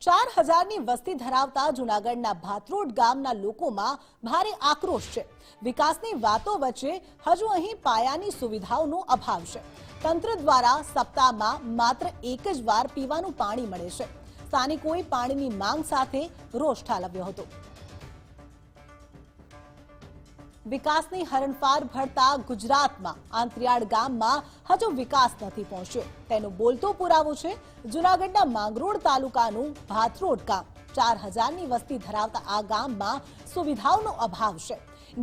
ચાર હજારની વસ્તી ધરાવતા જૂનાગઢના ભાતરોડ ગામના લોકોમાં ભારે આક્રોશ છે. વિકાસની વાતો વચ્ચે હજુ અહીં પાયાની સુવિધાઓનો અભાવ છે. તંત્ર દ્વારા સપ્તાહમાં માત્ર એક જ વાર પીવાનું પાણી મળે છે. સ્થાનિકોએ પાણીની માંગ સાથે રોષ ઠાલવ્યો હતો. વિકાસની હરણફાર ભરતા ગુજરાતમાં આંતરિયાળ ગામમાં હજુ વિકાસ નથી પહોંચ્યો. તેનો બોલતો પુરાવો છે, જૂનાગઢના માંગરોળ તાલુકાનું ભાથરોડ ગામ. ચાર હજારની વસ્તી ધરાવતા આ ગામમાં સુવિધાઓનો અભાવ છે.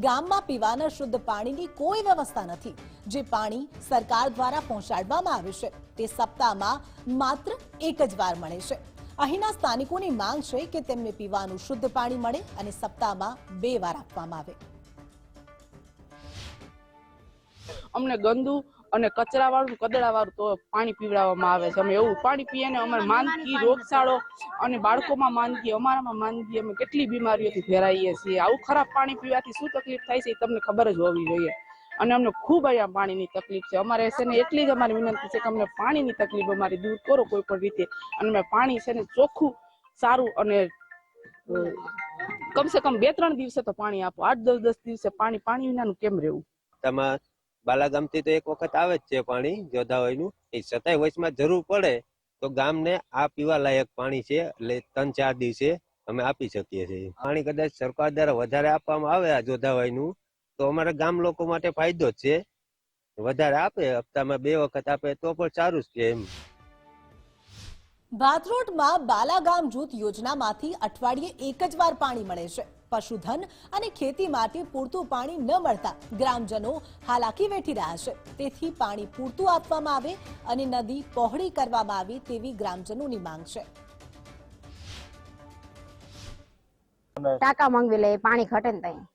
ગામમાં પીવાના શુદ્ધ પાણીની કોઈ વ્યવસ્થા નથી, જે પાણી સરકાર દ્વારા પહોંચાડવામાં આવે છે. તે સપ્તાહમાં માત્ર એક જ વાર મળે છે. અહીંના સ્થાનિકોની માંગ છે કે તેમને પીવાનું શુદ્ધ પાણી મળે અને સપ્તાહમાં બે વાર આપવામાં આવે. અમને ગંદુ અને કચરા વાળું કદડા વાળું તો પાણી પીવડાવવામાં આવે છે. અમે એવું પાણી પીએ ને અમારે માંદગી રોગચાળો અને બાળકોમાં માંદગી અમારામાં માંદગી અમે કેટલી બીમારીઓથી ફેરાઈએ છીએ. આવું ખરાબ પાણી પીવાથી શું તકલીફ થાય છે એ તમને ખબર જ હોવી જોઈએ. અને અમને ખૂબ અહીંયા પાણીની તકલીફ છે. અમારે છે ને એટલી જ અમારી વિનંતી છે કે અમને પાણીની તકલીફ અમારી દૂર કરો કોઈ પણ રીતે. અને અમે પાણી છે ને ચોખ્ખું, સારું અને કમસે કમ બે ત્રણ દિવસે તો પાણી આપો. આઠ દસ દસ દિવસે પાણી પાણી વિનાનું કેમ રહેવું? તમાર બાલાગામથી તો એક વખત આવે જ છે પાણી જોધાવાયનું એ છતાંય વચમાં જરૂર પડે તો ગામને આ પીવા લાયક પાણી છે, એટલે ત્રણ ચાર દિવસે અમે આપી શકીએ છીએ. પાણી કદાચ સરકાર દ્વારા વધારે આપવામાં આવે આ જોધાવાયનું તો અમારા ગામ લોકો માટે ફાયદો જ છે. વધારે આપે, હપ્તામાં બે વખત આપે તો પણ સારું જ છે એમ. ભાતરોડમાં બાલાગામ જૂથ યોજનામાંથી અઠવાડિયે એક જ વાર પાણી મળે છે. પશુધન અને ખેતી માટે પૂરતું પાણી ન મળતા ગ્રામજનો હાલાકી વેઠી રહ્યા છે. તેથી પાણી પૂરતું આપવામાં આવે અને નદી પહોળી કરવામાં આવે તેવી ગ્રામજનોની માંગ છે. ટાંકા મંગવી લે, પાણી ઘટે ને ત્યાં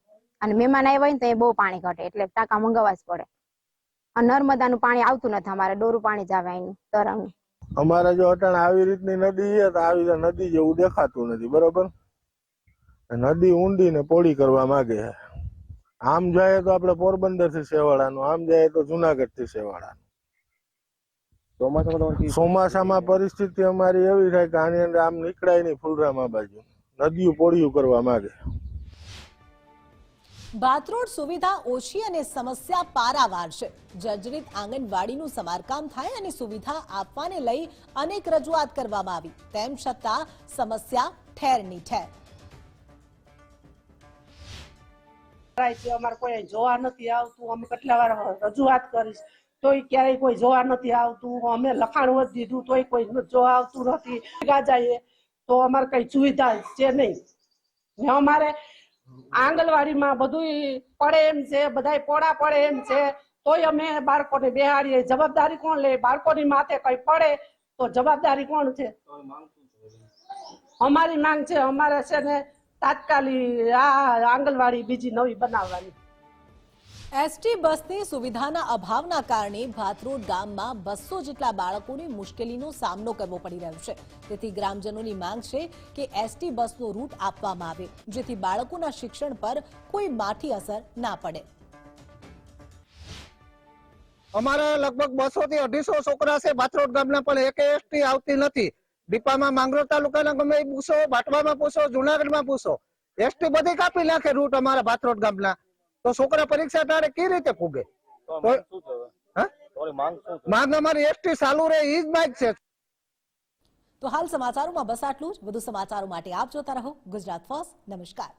અને મહેમાન આવ્યા ને ત્યાં બહુ પાણી ઘટે, એટલે ટાંકા મંગાવવા જ પડે. અને નર્મદાનું પાણી આવતું નથી અમારે ડોરું પાણી જ આવે અહીંનું અમારે જો અટાણે આવી રીતની નદી છે તો આવી નદી જેવું દેખાતું નથી બરોબર? નદી ઊંડી ને પોળી કરવા માંગે છે. આમ જાય તો આપણે પોરબંદરથી સેવાળાનું આમ જાય તો જુનાગઢથી સેવાળાનું ચોમાસામાં પરિસ્થિતિ અમારી એવી થાય કે આની અંદર આમ નીકળાય નહીં ફુલરામાં બાજુ. નદીઓ પોળિયું કરવા માંગે. ભાતરોડ સુવિધા ઓછી અને સમસ્યા પારાવાર છે. જર્જરિત આંગણવાડીનું સમારકામ થાય અને સુવિધા આપવાને લઈ અનેક રજૂઆત કરવામાં આવી. તેમ છતાં સમસ્યા ઠેરની ઠેર. જોવા નથી આવતું. કેટલા વાર રજૂઆત કરીશ. તોય ક્યારેય કોઈ જોવા નથી આવતું. અમે લખાણ વધ દીધું, તોય કોઈ જોવા આવતું નથી. તો અમારે કઈ સુવિધા છે નહીં. અમારે આંગણવાડીમાં બધું પડે એમ છે, બધાય પોડા પડે એમ છે. તોય અમે બાળકોને બેહાડીએ. જવાબદારી કોણ લે? બાળકોની માથે કઈ પડે તો જવાબદારી કોણ છે? અમારી માંગ છે. અમારે છે ને તાત્કાલિક આ આંગણવાડી બીજી નવી બનાવવાની. એસટી બસની સુવિધાના અભાવના કારણે ભાતરોડ ગામમાં બસો જેટલા બાળકોને મુશ્કેલીનો સામનો કરવો પડી રહ્યો છે. તેથી ગ્રામજનોની માંગ છે કે એસટી બસનો રૂટ આપવામાં આવે, જેથી બાળકોના શિક્ષણ પર કોઈ માઠી અસર ના પડે. અમારે લગભગ બસો થી અઢીસો છોકરા છે બાથરોડ ગામના, પણ એક એસટી આવતી નથી. દીપામાં માંગરોળ તાલુકાના ગમે પૂછો, બાટવામાં પૂછો, જુનાગઢમાં પૂછો. એસટી બધી કાપી નાખે રૂટ અમારા ભાતરોડ ગામના. તો છોકરા પરીક્ષા તારે કઈ રીતે ફૂગે? હા? માંગ અમારી એસટી ચાલુ રહે ઈ જ માંગ છે. તો હાલ સમાચારોમાં બસ આટલું જ. વધુ સમાચારો માટે આપ જોતા રહો ગુજરાત ફર્સ્ટ. નમસ્કાર.